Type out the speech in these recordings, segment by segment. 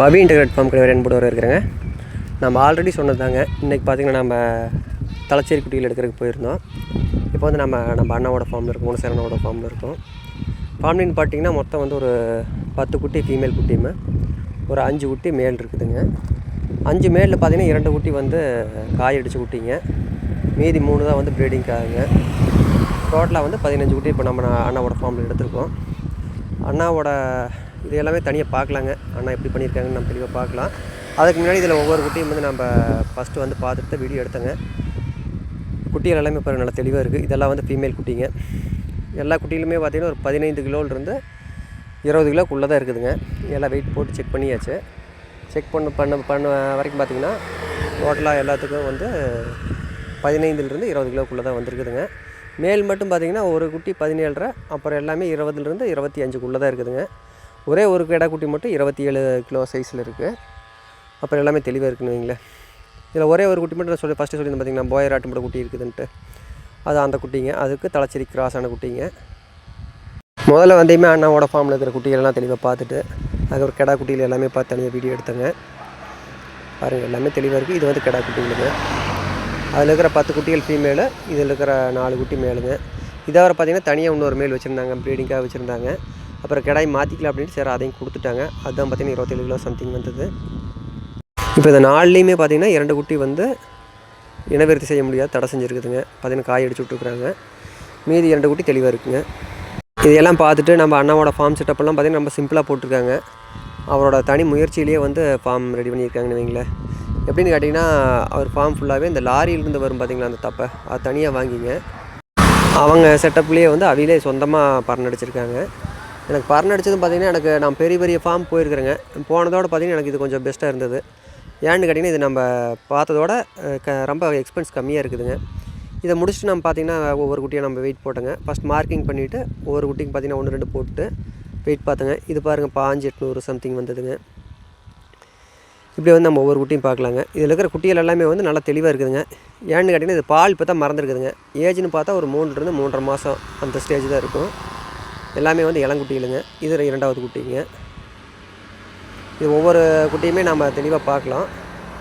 பவி internet form கிடையாது என்பது வர இருக்கிறேங்க நம்ம ஆல்ரெடி சொன்னது தாங்க இன்றைக்கி பார்த்திங்கன்னா நம்ம தலைச்சேரி குட்டியில் எடுக்கிறதுக்கு போயிருந்தோம். இப்போ வந்து நம்ம நம்ம அண்ணாவோட ஃபார்மில் இருக்கும் குணசேரனோட ஃபார்மில் இருக்கும். ஃபார்ம்லின்னு பார்த்தீங்கன்னா மொத்தம் வந்து ஒரு பத்து குட்டி ஃபீமேல் குட்டியுமே ஒரு அஞ்சு குட்டி மேல் இருக்குதுங்க. அஞ்சு மேலில் பார்த்தீங்கன்னா இரண்டு குட்டி வந்து காய் அடித்த குட்டிங்க. மீதி மூணு தான் வந்து ப்ரீடிங்காகுங்க டோட்டலாக வந்து பதினஞ்சு குட்டி இப்போ நம்ம அண்ணாவோட ஃபார்மில் எடுத்திருக்கோம். அண்ணாவோட இது எல்லாமே தனியாக பார்க்கலாங்க. அண்ணா எப்படி பண்ணியிருக்காங்கன்னு நம்ம தெளிவாக பார்க்கலாம். அதுக்கு முன்னாடி இதில் ஒவ்வொரு குட்டியும் வந்து நம்ம ஃபஸ்ட்டு வந்து பார்த்துட்டு வீடியோ எடுத்தங்க. குட்டிகள் எல்லாமே இப்போ நல்லா தெளிவாக இருக்குது இதெல்லாம் வந்து ஃபீமேல் குட்டிங்க. எல்லா குட்டிகளுமே பார்த்திங்கன்னா ஒரு பதினைந்து கிலோலேருந்து இருபது கிலோக்குள்ளே தான் இருக்குதுங்க. எல்லாம் வெயிட் போட்டு செக் பண்ணியாச்சு. செக் பண்ண பண்ண பண்ண வரைக்கும் பார்த்திங்கன்னா டோட்டலாக எல்லாத்துக்கும் வந்து பதினைந்துலேருந்து இருபது கிலோக்குள்ளே தான் வந்திருக்குதுங்க. மேல் மட்டும் பார்த்திங்கன்னா ஒரு குட்டி பதினேழரை அப்புறம் எல்லாமே இருபதுலேருந்து இருபத்தி அஞ்சுக்குள்ளே தான் இருக்குதுங்க. ஒரே ஒரு கிடா குட்டி மட்டும் இருபத்தி ஏழு கிலோ சைஸில் இருக்குது அப்புறம் எல்லாமே தெளிவாக இருக்குன்னு வைங்களேன். இதில் ஒரே ஒரு குட்டி மட்டும் நான் சொல்லி ஃபஸ்ட்டு சொல்லியிருந்தேன் பார்த்தீங்கன்னா போயர் ஆட்டும்பட குட்டி இருக்குதுன்ட்டு. அது அந்த குட்டிங்க. அதுக்கு தலைச்சேரி கிராஸான குட்டிங்க. முதல்ல வந்தையுமே அண்ணாவோட ஃபார்மில் இருக்கிற குட்டிகளெல்லாம் தெளிவாக பார்த்துட்டு அதுக்கப்புறம் கிடா குட்டியில் எல்லாமே பார்த்து தனியாக வீடியோ எடுத்தேங்க. பாருங்கள் எல்லாமே தெளிவாக இருக்குது இது வந்து கிடா குட்டிகளுங்க. அதில் இருக்கிற பத்து குட்டிகள் ஃபீமேலு இதில் இருக்கிற நாலு குட்டி மேலுங்க இதை வர பார்த்திங்கன்னா தனியாக இன்னொரு மேல் வச்சுருந்தாங்க ப்ரீடிங்காக வச்சுருந்தாங்க. அப்புறம் கிடாய் மாற்றிக்கலாம் அப்படின்ட்டு சரி அதையும் கொடுத்துட்டாங்க. அதுதான் பார்த்தீங்கன்னா இருபத்தேழு கிலோ சம்திங் வந்தது. இப்போ இந்த நாள்லேயுமே பார்த்தீங்கன்னா இரண்டு குட்டி வந்து இனவிருத்தி செய்ய முடியாது தடை செஞ்சுருக்குதுங்க. பார்த்தீங்கன்னா காய் அடிச்சு விட்டுருக்குறாங்க. மீதி இரண்டு குட்டி தெளிவாக இருக்குங்க. இதையெல்லாம் பார்த்துட்டு நம்ம அண்ணாவோட ஃபார்ம் செட்டப்லாம் பார்த்தீங்கன்னா நம்ம சிம்பிளாக போட்டிருக்காங்க. அவரோட தனி முயற்சியிலேயே வந்து ஃபார்ம் ரெடி பண்ணியிருக்காங்கன்னு வைங்களேன். எப்படின்னு கேட்டிங்கன்னா அவர் ஃபார்ம் ஃபுல்லாகவே இந்த லாரியிலேருந்து வரும் பார்த்தீங்களா அந்த தப்பை? அது தனியாக வாங்கிங்க. அவங்க செட்டப்லேயே வந்து அவையிலே சொந்தமாக பறனடிச்சிருக்காங்க எனக்கு பறனடிச்சதும் பார்த்தீங்கன்னா எனக்கு நான் பெரிய பெரிய ஃபார்ம் போயிருக்கிறேங்க. போனதோட பார்த்தீங்கன்னா எனக்கு இது கொஞ்சம் பெஸ்ட்டாக இருந்தது. ஏன்னு கேட்டிங்கன்னா இது நம்ம பார்த்ததோட க ரொம்ப எக்ஸ்பென்ஸ் கம்மியாக இருக்குதுங்க. இதை முடிச்சுட்டு நம்ம பார்த்தீங்கன்னா ஒவ்வொரு குட்டியாக நம்ம வெயிட் போட்டோங்க. ஃபஸ்ட் மார்க்கிங் பண்ணிவிட்டு ஒவ்வொரு குட்டிக்கு பார்த்தீங்கன்னா ஒன்று ரெண்டு போட்டு வெயிட் பார்த்தோங்க இது பாருங்கள் பாஞ்சு எட்நூறு சம்திங் வந்ததுங்க. இப்படி வந்து நம்ம ஒவ்வொரு குட்டியும் பார்க்கலாங்க. இதில் இருக்கிற குட்டிகள் எல்லாமே வந்து நல்லா தெளிவாக இருக்குதுங்க. ஏன்னு கேட்டிங்கன்னா இது பால் இப்போ தான் மறந்துருக்குதுங்க ஏஜ்னு பார்த்தா ஒரு மூணுலேருந்து மூன்றரை மாதம் அந்த ஸ்டேஜ் தான் இருக்கும். எல்லாமே வந்து இளங்குட்டிகளுங்க இது இரண்டாவது குட்டிங்க. இது ஒவ்வொரு குட்டியுமே நம்ம தெளிவாக பார்க்கலாம்.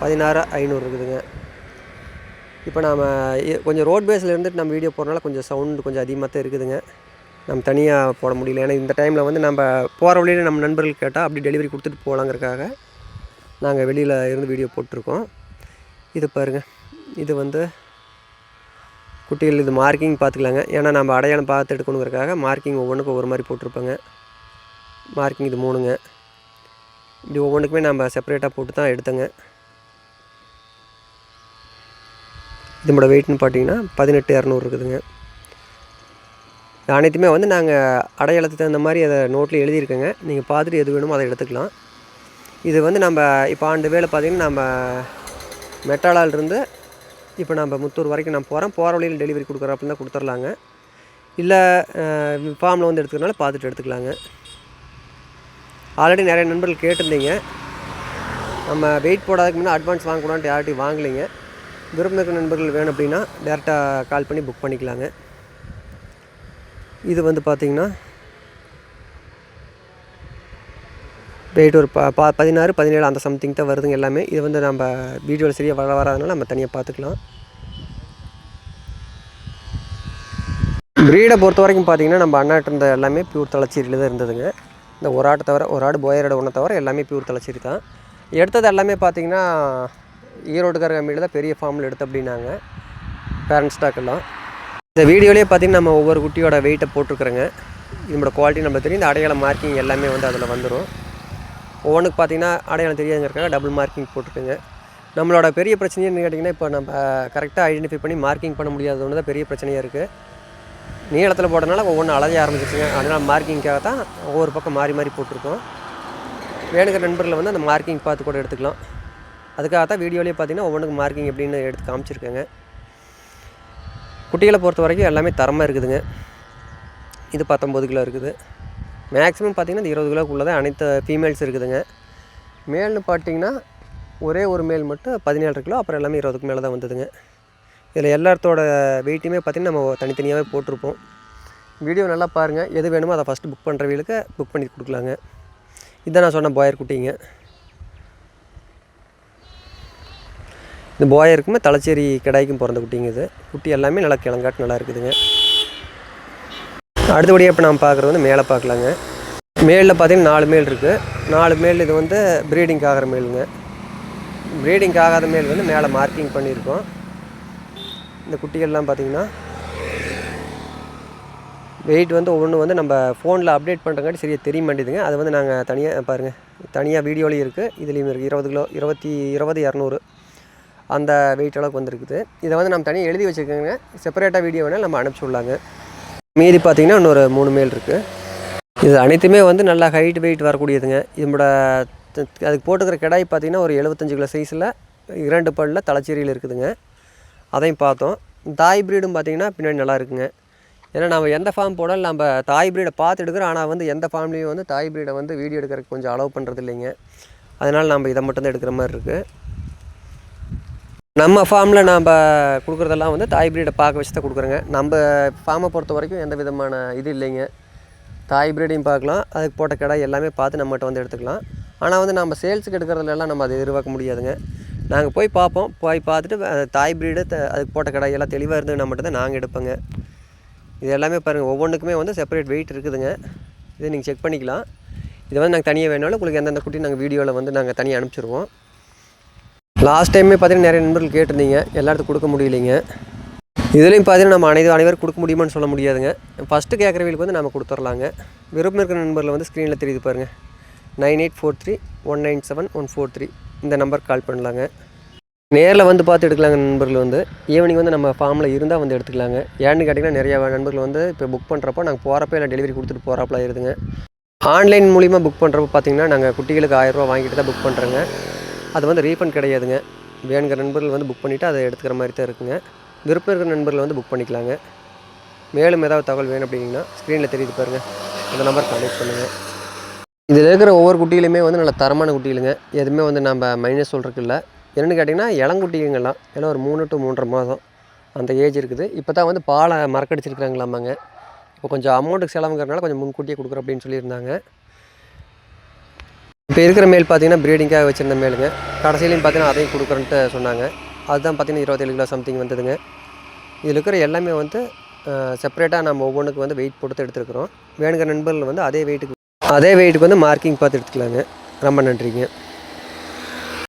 பதினாறு ஐநூறு இருக்குதுங்க. இப்போ நாம் கொஞ்சம் ரோட் பேஸில் இருந்துட்டு நம்ம வீடியோ போகிறனால கொஞ்சம் சவுண்டு கொஞ்சம் அதிகமாக தான் இருக்குதுங்க. நம்ம தனியாக போட முடியல. ஏன்னா இந்த டைமில் வந்து நம்ம போகிற வழியில் நம்ம நண்பர்கள் கேட்டால் அப்படி டெலிவரி கொடுத்துட்டு போகலாங்கிறக்காக நாங்கள் வெளியில் இருந்து வீடியோ போட்டிருக்கோம். இது பாருங்கள் இது வந்து குட்டிகள் இது மார்க்கிங் பார்த்துக்கலாங்க. ஏன்னா நம்ம அடையாளம் பார்த்து எடுக்கணுங்கிறக்காக மார்க்கிங் ஒவ்வொன்றுக்கும் ஒவ்வொரு மாதிரி போட்டிருப்பாங்க. மார்க்கிங் இது மூணுங்க. இப்படி ஒவ்வொன்றுக்குமே நம்ம செப்பரேட்டாக போட்டு தான் எடுத்தேங்க. இதோட வெயிட்னு பார்த்தீங்கன்னா பதினெட்டு இரநூறு இருக்குதுங்க. அனைத்துமே வந்து நாங்கள் அடையாளத்துக்கு தகுந்த மாதிரி அதை நோட்டில் எழுதியிருக்கேங்க. நீங்கள் பார்த்துட்டு எது வேணுமோ அதை எடுத்துக்கலாம். இது வந்து நம்ம இப்போ ஆண்டு வேலை பார்த்தீங்கன்னா நம்ம மெட்டாலாலிருந்து இப்போ நம்ம முத்தூர் வரைக்கும் நான் போகிறேன். போகிற வழியில் டெலிவரி கொடுக்குறோம் தான் கொடுத்துர்லாங்க. இல்லை ஃபார்மில் வந்து எடுத்துக்கிறனால பார்த்துட்டு எடுத்துக்கலாங்க. ஆல்ரெடி நிறைய நண்பர்கள் கேட்டிருந்தீங்க. நம்ம வெயிட் போடாததுக்கு முன்னே அட்வான்ஸ் வாங்கக்கூடாதுன்ட்டு யார்ட்டையும் வாங்கலைங்க. விரும்பின நண்பர்கள் வேணும் அப்படின்னா டேரெக்டாக கால் பண்ணி புக் பண்ணிக்கலாங்க. இது வந்து பார்த்திங்கன்னா போயிட்டு ஒரு ப ப பதினாறு பதினேழு அந்த சம்திங் தான் வருதுங்க எல்லாமே. இது வந்து நம்ம வீடியோவில் சரியாக வர வராதனால நம்ம தனியாக பார்த்துக்கலாம் ப்ரீடை பொறுத்த வரைக்கும் பார்த்தீங்கன்னா நம்ம அண்ணாட்ட இருந்த எல்லாமே பியூர் தலைச்சேரியில் தான் இருந்ததுங்க. இந்த ஒரு ஆட்டை தவிர ஒரு ஆடு போயரோட ஒன்றை தவிர எல்லாமே பியூர் தலைச்சேரி தான். எடுத்தது எல்லாமே பார்த்தீங்கன்னா ஈரோடுக்கார கம்பெனியில் தான் பெரிய ஃபார்மில் எடுத்து அப்படின்னாங்க. பேரண்ட்ஸ் ஸ்டாக்கெல்லாம் இந்த வீடியோலேயே பார்த்தீங்கன்னா நம்ம ஒவ்வொரு குட்டியோட வெயிட்டை போட்டிருக்கிறோங்க. இதோட குவாலிட்டி நம்மளுக்கு தெரியும். இந்த அடையாளம் மார்க்கிங் எல்லாமே வந்து அதில் வந்துடும் ஒவ்வொன்றுக்கு பார்த்தீங்கன்னா அடையாளம் தெரியாதுங்கிறக்காக டபுள் மார்க்கிங் போட்டிருக்குங்க. நம்மளோட பெரிய பிரச்சனை கேட்டிங்கன்னா இப்போ நம்ம கரெக்டாக ஐடென்டிஃபை பண்ணி மார்க்கிங் பண்ண முடியாத ஒன்று தான் பெரிய பிரச்சனையாக இருக்குது நீளத்தில் போட்டனால ஒவ்வொன்றும் அலைய ஆரம்பிச்சிருச்சுங்க. அதனால் மார்க்கிங்காக தான் ஒவ்வொரு பக்கம் மாறி மாறி போட்டிருக்கோம். வேணுங்கிற நண்பர்களை வந்து அந்த மார்க்கிங் பார்த்து கூட எடுத்துக்கலாம். அதுக்காக தான் வீடியோலேயே பார்த்தீங்கன்னா ஒவ்வொன்றுக்கு மார்க்கிங் எப்படின்னு எடுத்து காமிச்சிருக்கேங்க. குட்டிகளை பொறுத்த வரைக்கும் எல்லாமே தரமாக இருக்குதுங்க. இது பத்தொம்பது கிலோ இருக்குது. மேக்ஸிமம் பார்த்திங்கன்னா இந்த இருபது கிலோக்குள்ளே தான் அனைத்து ஃபீமேல்ஸ் இருக்குதுங்க. மேல்னு பார்த்தீங்கன்னா ஒரே ஒரு மேல் மட்டும் பதினேழு கிலோ அப்புறம் எல்லாமே இருபதுக்கு மேலே தான் வந்ததுங்க. இதில் எல்லாத்தோட வெயிட்டையுமே பார்த்திங்கன்னா நம்ம தனித்தனியாகவே போட்டிருப்போம். வீடியோ நல்லா பாருங்கள் எது வேணுமோ அதை ஃபஸ்ட்டு புக் பண்ணுறவங்களுக்கு புக் பண்ணி கொடுக்கலாங்க. இதுதான் நான் சொன்ன பாயர் குட்டிங்க. இந்த பாயருக்குமே தலைச்சேரி கிடைக்கும் பிறந்த குட்டிங்க இது. குட்டி எல்லாமே நல்லா கிளங்காட்டு நல்லா இருக்குதுங்க. அடுத்தபடியாக இப்போ நாம் பார்க்குறது வந்து மேலே பார்க்கலாங்க மேலில் பார்த்தீங்கன்னா நாலு மேல் இருக்குது நாலு மேல் இது வந்து ப்ரீடிங்க்கு ஆகிற மேலுங்க. ப்ரீடிங் ஆகாத மேல் வந்து மேலே மார்க்கிங் பண்ணியிருக்கோம். இந்த குட்டிகள்லாம் பார்த்தீங்கன்னா வெயிட் வந்து ஒவ்வொன்று வந்து நம்ம ஃபோனில் அப்டேட் பண்ணுறங்காட்டி சரியாக தெரிய மாட்டேதுங்க அது வந்து நாங்கள் தனியாக பாருங்கள் தனியாக வீடியோலையும் இருக்குது இதுலேயும் இருக்குது இருபது கிலோ இருபத்தி இருபது இரநூறு அந்த வெயிட் அளவுக்கு வந்துருக்குது. இதை வந்து நம்ம தனியாக எழுதி வச்சுக்கோங்க செப்பரேட்டாக வீடியோ வேணால் நம்ம அனுப்பிச்சி விடலாங்க. மீதி பார்த்தீங்கன்னா இன்னொரு மூணு மேல் இருக்குது இது அனைத்துமே வந்து நல்லா ஹைட் வெயிட் வரக்கூடியதுங்க. இதோட அதுக்கு போட்டுக்கிற கிடாய் பார்த்தீங்கன்னா ஒரு எழுபத்தஞ்சு கிலோ சைஸில் இரண்டு பல்லில் தலைச்சேரியில் இருக்குதுங்க. அதையும் பார்த்தோம். தாய் ப்ரீடும் பார்த்தீங்கன்னா பின்னாடி நல்லா இருக்குங்க. ஏன்னா நம்ம எந்த ஃபார்ம் போனாலும் நம்ம தாய் ப்ரீடை பார்த்து எடுக்கிறோம். ஆனால் வந்து எந்த ஃபார்ம்லேயும் வந்து தாய் ப்ரீடை வந்து வீடியோ எடுக்கிறதுக்கு கொஞ்சம் அலோவ் பண்ணுறது இல்லைங்க. அதனால் நம்ம இதை மட்டும்தான் எடுக்கிற மாதிரி இருக்குது நம்ம ஃபார்மில் நாம் கொடுக்குறதெல்லாம் வந்து தாய் பிரீடை பார்க்க வச்சு தான் கொடுக்குறோங்க. நம்ம ஃபார்மை பொறுத்த வரைக்கும் எந்த விதமான இது இல்லைங்க. தாய் பிரீடையும் பார்க்கலாம். அதுக்கு போட்ட கடை எல்லாமே பார்த்து நம்மகிட்ட வந்து எடுத்துக்கலாம். ஆனால் வந்து நம்ம சேல்ஸுக்கு எடுக்கிறதுலலாம் நம்ம அதை எதிர்பார்க்க முடியாதுங்க. நாங்கள் போய் பார்ப்போம். போய் பார்த்துட்டு அஹ், தாய் ப்ரீடு அதுக்கு போட்ட கடை எல்லாம் தெளிவாக இருந்ததுன்னா மட்டும் தான் நாங்கள் எடுப்போங்க. இது எல்லாமே பாருங்கள் ஒவ்வொன்றுக்குமே வந்து செப்பரேட் வெயிட் இருக்குதுங்க. இதை நீங்கள் செக் பண்ணிக்கலாம். இதை வந்து நாங்கள் தனியாக வேணாலும் உங்களுக்கு எந்தெந்த குட்டி நாங்கள் வீடியோவில் வந்து நாங்கள் தனியாக அனுப்பிச்சிருவோம். லாஸ்ட் டைமே பார்த்தீங்கன்னா நிறைய நண்பர்கள் கேட்டிருந்தீங்க. எல்லாத்துக்கும் கொடுக்க முடியலைங்க. இதுலேயும் பார்த்தீங்கன்னா நம்ம அனைத்து அனைவரும் கொடுக்க முடியுமான்னு சொல்ல முடியாதுங்க. ஃபஸ்ட்டு கேட்குறவங்களுக்கு வந்து நம்ம கொடுத்துர்லாங்க. விருப்பம் இருக்கிற நண்பரில் வந்து ஸ்க்ரீனில் தெரியுது பாருங்கள் nine eight four three one nine seven one four three இந்த நம்பருக்கு கால் பண்ணலாங்க. நேரில் வந்து பார்த்து எடுக்கலாங்க நண்பர்கள் வந்து. ஈவினிங் வந்து நம்ம ஃபார்மில் இருந்தால் வந்து எடுத்துக்கலாங்க. ஏன்னு கேட்டிங்கன்னா நிறையா நண்பர்கள் வந்து இப்போ புக் பண்ணுறப்போ நாங்கள் போகிறப்ப இல்லை டெலிவரி கொடுத்துட்டு போகிறப்பலாம் இருதுங்க ஆன்லைன் மூலிமா புக் பண்ணுறப்ப பார்த்தீங்கன்னா நாங்கள் குட்டிகளுக்கு ஆயிரரூவா வாங்கிட்டு தான் புக் பண்ணுறோங்க அது வந்து ரீஃபண்ட் கிடையாதுங்க. வேணுங்கிற நண்பர்கள் வந்து புக் பண்ணிவிட்டு அதை எடுத்துக்கிற மாதிரி தான் இருக்குங்க. விருப்பம் இருக்கிற நண்பர்கள் வந்து புக் பண்ணிக்கலாங்க. மேலும் ஏதாவது தகவல் வேணும் அப்படிங்கன்னா ஸ்க்ரீனில் தெரியுது பாருங்கள் அந்த நம்பர் கான்டெக்ட் பண்ணுங்கள் இதில் இருக்கிற ஒவ்வொரு குட்டியிலுமே வந்து நல்ல தரமான குட்டிகளுங்க. எதுவுமே வந்து நம்ம மைனஸ் சொல்கிறதுக்கு இல்லை. என்னென்னு கேட்டிங்கன்னா இளங்குட்டிங்கெல்லாம் ஏன்னா ஒரு மூணு டு மூன்றரை மாதம் அந்த ஏஜ் இருக்குது. இப்போ தான் வந்து பாலை மறக்கடிச்சிருக்கிறாங்களாமாங்க. இப்போ கொஞ்சம் அமௌண்ட்டுக்கு செலவுங்கிறனால கொஞ்சம் முன்கூட்டியே கொடுக்குறோம் அப்படின்னு சொல்லியிருந்தாங்க. இப்போ இருக்கிற மேல் பார்த்தீங்கன்னா ப்ரீடிங்காக வச்சுருந்த மேலுங்க. கடைசியிலையும் பார்த்தீங்கன்னா அதையும் கொடுக்குறேன்ட்டு சொன்னாங்க. அதுதான் பார்த்தீங்கன்னா இருபத்தேழு கிலோ சம்திங் வந்ததுங்க. இதில் இருக்கிற எல்லாமே வந்து செப்பரேட்டாக நம்ம ஒவ்வொன்றுக்கு வந்து வெயிட் போட்டு எடுத்துருக்குறோம். வேணுங்கிற நண்பர்கள் வந்து அதே வெயிட்டுக்கு அதே வெயிட்டுக்கு வந்து மார்க்கிங் பார்த்து எடுத்துக்கலாங்க. ரொம்ப நன்றிங்க.